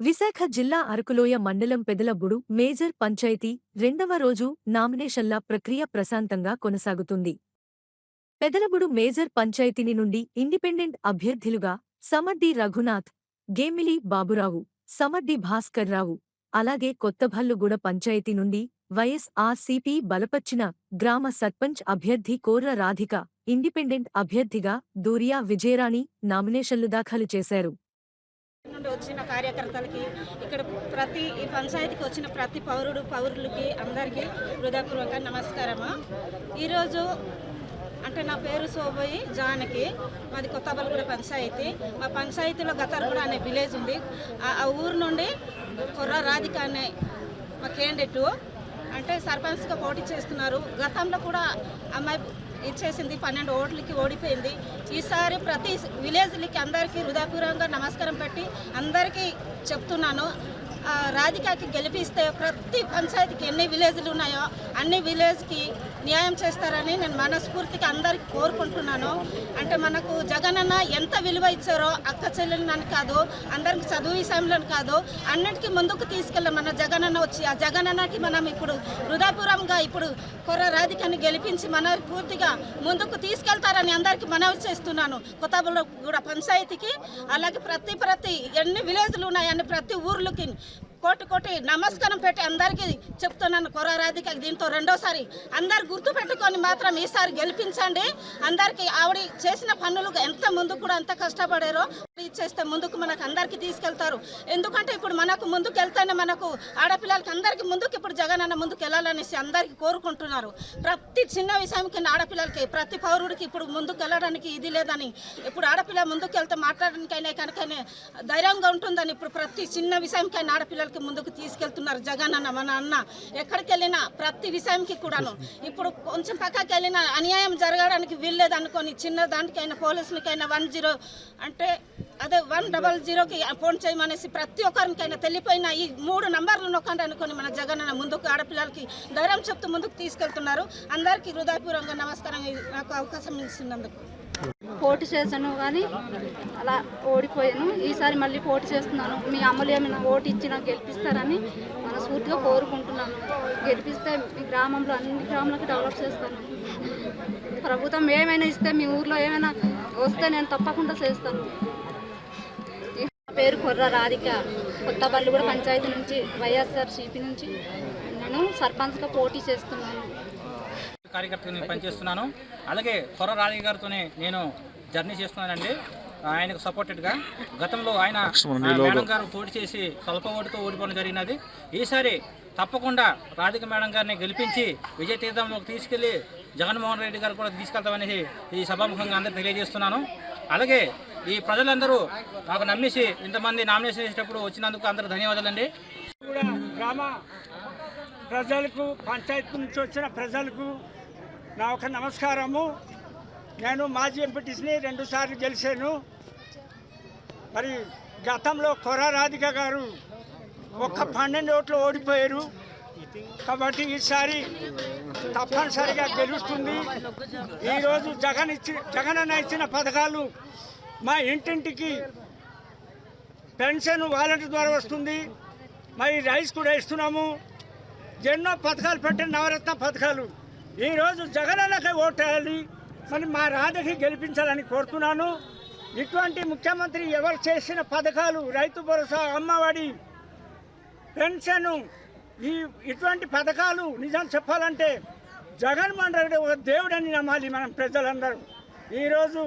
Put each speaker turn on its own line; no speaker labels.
విశాఖ జిల్లా అరకులోయ మండలం పెదలబుడు మేజర్ పంచాయతీ రెండవ రోజు నామినేషన్ల ప్రక్రియ ప్రశాంతంగా కొనసాగుతుంది. పెదలబుడు మేజర్ పంచాయతీని నుండి ఇండిపెండెంట్ అభ్యర్థులుగా సమడ్డి రఘునాథ్ గేమిలి బాబురావు సమడ్డి భాస్కర్రావు అలాగే కొత్తభల్లుగూడ పంచాయతీ నుండి వైఎస్ఆర్సీపీ బలపర్చిన గ్రామ సర్పంచ్ అభ్యర్థి కోర్ర రాధిక ఇండిపెండెంట్ అభ్యర్థిగా దూరియా విజయరాణి నామినేషన్లు దాఖలు చేశారు.
నుండి వచ్చిన కార్యకర్తలకి ఇక్కడ ప్రతి ఈ పంచాయతీకి వచ్చిన ప్రతి పౌరుడు పౌరులకి అందరికీ హృదయపూర్వక నమస్కారము. ఈరోజు అంటే నా పేరు సోబోయి జానకి మాది కొత్తబల్గూడ పంచాయతీ. మా పంచాయతీలో గతర్గూడ అనే విలేజ్ ఉంది. ఆ- ఊరు నుండి కొర్ర రాధిక అనే మా క్యాండిడేటు అంటే సర్పంచ్గా పోటీ చేస్తున్నారు. గతంలో కూడా అమ్మాయి ఇచ్చేసింది. పన్నెండు ఓట్లకి ఓడిపోయింది. ఈసారి ప్రతి విలేజ్లకి అందరికీ హృదయపూర్వకంగా నమస్కారం పెట్టి అందరికీ చెప్తున్నాను. రాధికకి గెలిపిస్తే ప్రతి పంచాయతీకి ఎన్ని విలేజ్లు ఉన్నాయో అన్ని విలేజ్కి న్యాయం చేస్తారని నేను మనస్ఫూర్తిగా అందరికి కోరుకుంటున్నాను. అంటే మనకు జగనన్న ఎంత విలువ ఇచ్చారో అక్క చెల్లెలని కాదు అందరికి చదువు విషయంలో కాదు అన్నిటికీ ముందుకు తీసుకెళ్ళి మన జగనన్న వచ్చి ఆ జగనన్నకి మనం ఇప్పుడు హృదయపూర్వంగా ఇప్పుడు కొర్ర రాధికని గెలిపించి మన పూర్తిగా ముందుకు తీసుకెళ్తారని అందరికీ మనవి చేస్తున్నాను. కొత్తగూడ కూడా పంచాయతీకి అలాగే ప్రతి ప్రతి ఎన్ని విలేజ్లు ఉన్నాయని ప్రతి ఊర్లకి కోటి కోటి నమస్కారం పెట్టి అందరికీ చెప్తున్నాను కొర దీంతో రెండోసారి అందరు గుర్తు పెట్టుకొని మాత్రం ఈసారి గెలిపించండి. అందరికీ ఆవిడ చేసిన పనులు ఎంత ముందు కూడా ఎంత కష్టపడారో చేస్తే ముందుకు మనకు అందరికీ తీసుకెళ్తారు. ఎందుకంటే ఇప్పుడు మనకు ముందుకు వెళ్తేనే మనకు ఆడపిల్లలకి అందరికీ ముందుకు ఇప్పుడు జగన్ అన్న ముందుకు వెళ్ళాలనేసి అందరికీ కోరుకుంటున్నారు. ప్రతి చిన్న విషయంకి ఆడపిల్లలకి ప్రతి పౌరుడికి ఇప్పుడు ముందుకు వెళ్ళడానికి ఇది లేదని ఇప్పుడు ఆడపిల్ల ముందుకు వెళ్తే మాట్లాడడానికైనా కనుకనే ధైర్యంగా ఉంటుందని ఇప్పుడు ప్రతి చిన్న విషయంకైనా ఆడపిల్లలకి ముందుకు తీసుకెళ్తున్నారు జగన్ అన్న మన అన్న. ఎక్కడికి వెళ్ళినా ప్రతి విషయంకి కూడాను. ఇప్పుడు కొంచెం పక్కకి వెళ్ళినా అన్యాయం జరగడానికి వీల్లేదనుకొని చిన్న దానికైనా పోలీసులకైనా వన్ జీరో అంటే అదే వన్ డబల్ జీరోకి ఫోన్ చేయమనేసి ప్రతి ఒక్కరికైనా తెలియపోయిన ఈ మూడు నంబర్లు నొక్కండి అనుకొని మన జగన్ అన్న ముందుకు ఆడపిల్లలకి ధైర్యం చెప్తూ ముందుకు తీసుకెళ్తున్నారు. అందరికీ హృదయపూర్వకంగా నమస్కారం. నాకు అవకాశం ఇస్తున్నందుకు
పోటీ చేశాను కానీ అలా ఓడిపోయాను. ఈసారి మళ్ళీ పోటీ చేస్తున్నాను. మీ అమ్మలు ఏమైనా ఓటు ఇచ్చి నాకు గెలిపిస్తారని మనస్ఫూర్తిగా కోరుకుంటున్నాను. గెలిపిస్తే మీ గ్రామంలో అన్ని గ్రామాలకు డెవలప్ చేస్తాను. ప్రభుత్వం ఏమైనా ఇస్తే మీ ఊర్లో ఏమైనా వస్తే నేను తప్పకుండా చేస్తాను. పేరు కొర్ర రాధిక. కొత్త బల్లిగూడ పంచాయతీ నుంచి వైఎస్ఆర్ సిపి నుంచి నేను సర్పంచ్గా పోటీ చేస్తున్నాను.
కార్యకర్తగా నేను పనిచేస్తున్నాను. అలాగే త్వర రాజయ్య గారితోనే నేను జర్నీ చేస్తున్నానండి. ఆయనకు సపోర్టెడ్గా. గతంలో ఆయన మేడం గారు పోటీ చేసి స్వల్ప ఓటుతో ఓడిపోవడం జరిగినది. ఈసారి తప్పకుండా రాధిక మేడం గారిని గెలిపించి విజయ తీర్థంలోకి తీసుకెళ్ళి జగన్మోహన్ రెడ్డి గారు కూడా తీసుకెళ్తామనేసి ఈ సభాముఖంగా అందరికీ తెలియజేస్తున్నాను. అలాగే ఈ ప్రజలందరూ నాకు నమ్మేసి ఇంతమంది నామినేషన్ చేసేటప్పుడు వచ్చినందుకు అందరూ ధన్యవాదాలండి.
కూడా గ్రామ ప్రజలకు పంచాయతీ నుంచి వచ్చిన ప్రజలకు నా ఒక నమస్కారము. నేను మాజీ ఎంపీటీసీని రెండుసార్లు గెలిచాను. మరి గతంలో కొర రాధిక గారు ఒక్క పన్నెండు ఓట్లు ఓడిపోయారు. కాబట్టి ఈసారి తప్పనిసరిగా గెలుస్తుంది. ఈరోజు జగన్ ఇచ్చి జగన్ అన్న ఇచ్చిన పథకాలు మా ఇంటింటికి పెన్షన్ వాలంటీర్ ద్వారా వస్తుంది. మరి రైస్ కూడా ఇస్తున్నాము ఎన్నో పథకాలు పెట్టిన నవరత్న పథకాలు. ఈరోజు జగనన్నకి ఓటేయాలి. మరి మా రాధకి గెలిపించాలని కోరుతున్నాను. ఇటువంటి ముఖ్యమంత్రి ఎవరు చేసిన పథకాలు రైతు భరోసా అమ్మఒడి పెన్షన్ ఈ ఇటువంటి పథకాలు నిజం చెప్పాలంటే జగన్మోహన్ రెడ్డి ఒక దేవుడని నమ్మాలి మనం ప్రజలందరూ. ఈరోజు